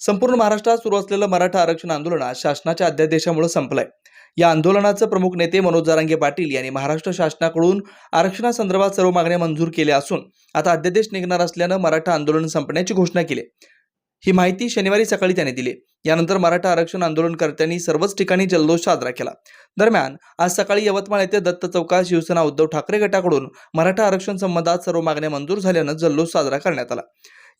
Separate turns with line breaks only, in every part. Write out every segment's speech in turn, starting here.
संपूर्ण महाराष्ट्रात सुरू असलेलं मराठा आरक्षण आंदोलन आज शासनाच्या अध्यादेशामुळे संपलंय. या आंदोलनाचे प्रमुख नेते मनोज जारांगे पाटील यांनी महाराष्ट्र शासनाकडून आरक्षणासंदर्भात सर्व मागण्या मंजूर केल्या असून आता अध्यादेश निघणार असल्यानं मराठा आंदोलन संपण्याची घोषणा केली. ही माहिती शनिवारी सकाळी त्यांनी दिली. यानंतर मराठा आरक्षण आंदोलनकर्त्यांनी सर्वच ठिकाणी जल्लोष साजरा केला. दरम्यान आज सकाळी यवतमाळ येथे दत्त चौकात शिवसेना उद्धव ठाकरे गटाकडून मराठा आरक्षण संबंधात सर्व मागण्या मंजूर झाल्यानं जल्लोष साजरा करण्यात आला.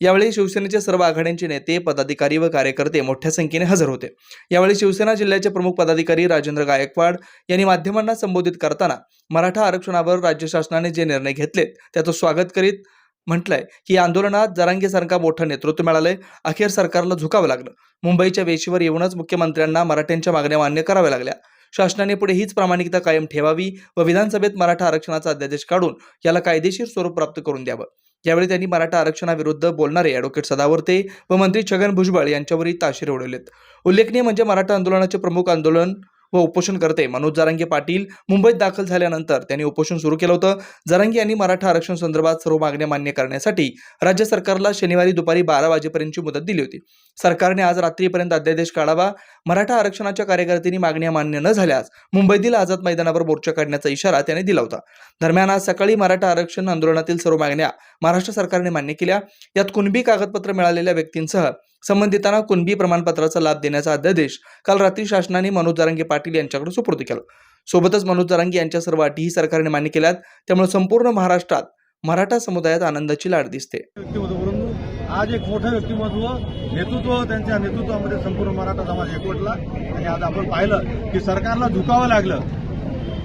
यावेळी शिवसेनेचे सर्व आघाड्यांचे नेते पदाधिकारी व कार्यकर्ते मोठ्या संख्येने हजर होते. यावेळी शिवसेना जिल्ह्याचे प्रमुख पदाधिकारी राजेंद्र गायकवाड यांनी माध्यमांना संबोधित करताना मराठा आरक्षणावर राज्य शासनाने जे निर्णय घेतलेत त्याचं स्वागत करीत म्हटलंय की या आंदोलनात जरांगेसारखा मोठं नेतृत्व मिळालंय अखेर सरकारला झुकावं लागलं. मुंबईच्या वेशीवर येऊनच मुख्यमंत्र्यांना मराठ्यांच्या मागण्या मान्य कराव्या लागल्या. शासनाने पुढे हीच प्रामाणिकता कायम ठेवावी व विधानसभेत मराठा आरक्षणाचा अध्यादेश काढून याला कायदेशीर स्वरूप प्राप्त करून द्यावं. यावेळी त्यांनी मराठा आरक्षणाविरुद्ध बोलणारे ॲडव्होकेट सदावर्ते व मंत्री छगन भुजबळ यांच्यावरही ताशेरे उडवलेत. उल्लेखनीय म्हणजे मराठा आंदोलनाचे प्रमुख आंदोलन व उपोषण करते. मनोज जारांगे पाटील मुंबईत दाखल झाल्यानंतर त्यांनी उपोषण सुरू केलं होतं. जारांगे यांनी मराठा आरक्षण संदर्भात सर्व मागण्या मान्य करण्यासाठी राज्य सरकारला शनिवारी दुपारी बारा वाजेपर्यंतची मुदत दिली होती. सरकारने आज रात्रीपर्यंत अध्यादेश काढावा. मराठा आरक्षणाच्या कार्यकर्त्यांनी मागण्या मान्य न झाल्यास मुंबईतील आझाद मैदानावर मोर्चा काढण्याचा इशारा त्याने दिला होता. दरम्यान आज सकाळी मराठा आरक्षण आंदोलनातील सर्व मागण्या महाराष्ट्र सरकारने मान्य केल्या. यात कुणबी कागदपत्र मिळालेल्या व्यक्तींसह संबंधितांना कुणबी प्रमाणपत्राचा लाभ देण्याचा अध्यादेश काल रात्री शासनाने मनोज जारांगे पाटील यांच्याकडे सुपूर्द केला. सोबतच मनोज जारांगे यांच्या सर्व अटीही सरकारने मान्य केल्यात त्यामुळे संपूर्ण महाराष्ट्रात मराठा समुदायात आनंदाची लाट दिसते.
व्यक्तिमत्व आज एक मोठं व्यक्तिमत्व नेतृत्व त्यांच्या नेतृत्वामध्ये संपूर्ण मराठा समाज एकवटला. आणि आज आपण पाहिलं की सरकारला झुकावं लागलं.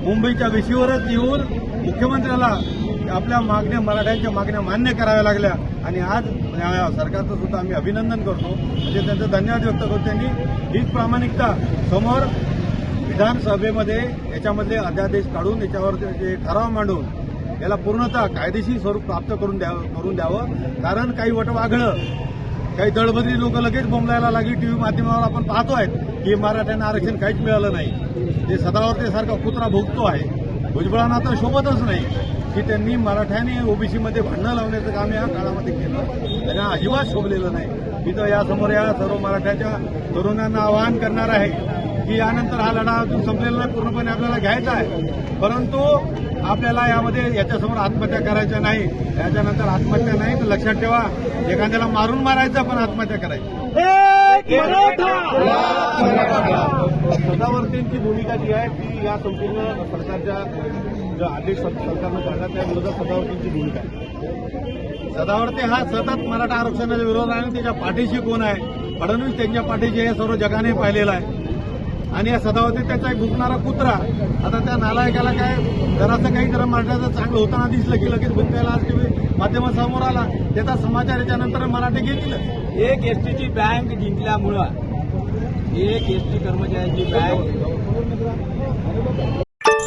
मुंबईच्या वेशीवरच येऊन मुख्यमंत्र्याला आपल्या मागण्या मराठ्यांच्या मागण्या मान्य कराव्या लागल्या. आणि आज सरकारचं सुद्धा आम्ही अभिनंदन करतो. म्हणजे त्यांचं धन्यवाद व्यक्त करतो. त्यांनी हीच प्रामाणिकता समोर विधानसभेमध्ये याच्यामधले अध्यादेश काढून याच्यावर जे ठराव मांडून याला पूर्णतः कायदेशीर स्वरूप प्राप्त करून द्यावं करून द्यावं. कारण काही वटवाघळं काही दळबदरी लोक लगेच बोंबलायला लागली. टीव्ही माध्यमावर आपण पाहतो आहेत की मराठ्यांना आरक्षण काहीच मिळालं नाही. ते सदावर्तेसारखा कुत्रा भोगतो आहे. भुजबळांना तर शोभतच नाही. की त्यांनी मराठ्याने ओबीसीमध्ये भांडणं लावण्याचं काम या काळामध्ये केलं. त्यांना अजिबात शोभलेलं नाही. मी तर यासमोर या सर्व मराठ्याच्या तरुणांना आवाहन करणार आहे की यानंतर हा लढा अजून संपलेला नाही पूर्णपणे आपल्याला घ्यायचा आहे. परंतु आपल्याला यामध्ये याच्यासमोर आत्महत्या करायच्या नाही. याच्यानंतर आत्महत्या नाही तर लक्षात ठेवा. एखाद्याला मारून मारायचं पण आत्महत्या करायची. सदावर्तींची भूमिका जी आहे ती या संपूर्ण सरकारच्या जो आदेश सर- सरकारनं काढला त्या विरोधात सदावर्तींची भूमिका आहे. सदावर्ते हा सतत मराठा आरक्षणाच्या विरोधात आहे आणि त्याच्या पाठीशी कोण आहे? फडणवीस त्यांच्या पाठीशी हे सर्व जगाने पाहिलेलं आहे. आणि या सदावती त्याचा एक भुकणारा कुत्रा. आता त्या नालायकाला काय जरासं काही जरा मराठ्याचं चांगलं होताना दिसलं की लगेच भुकण्याला आज टीव्ही माध्यमासमोर आला. त्याचा समाचार याच्यानंतर मराठी घेतीलच
एक एसटीची बँक जिंकल्यामुळं एक एसटी कर्मचाऱ्यांची बँक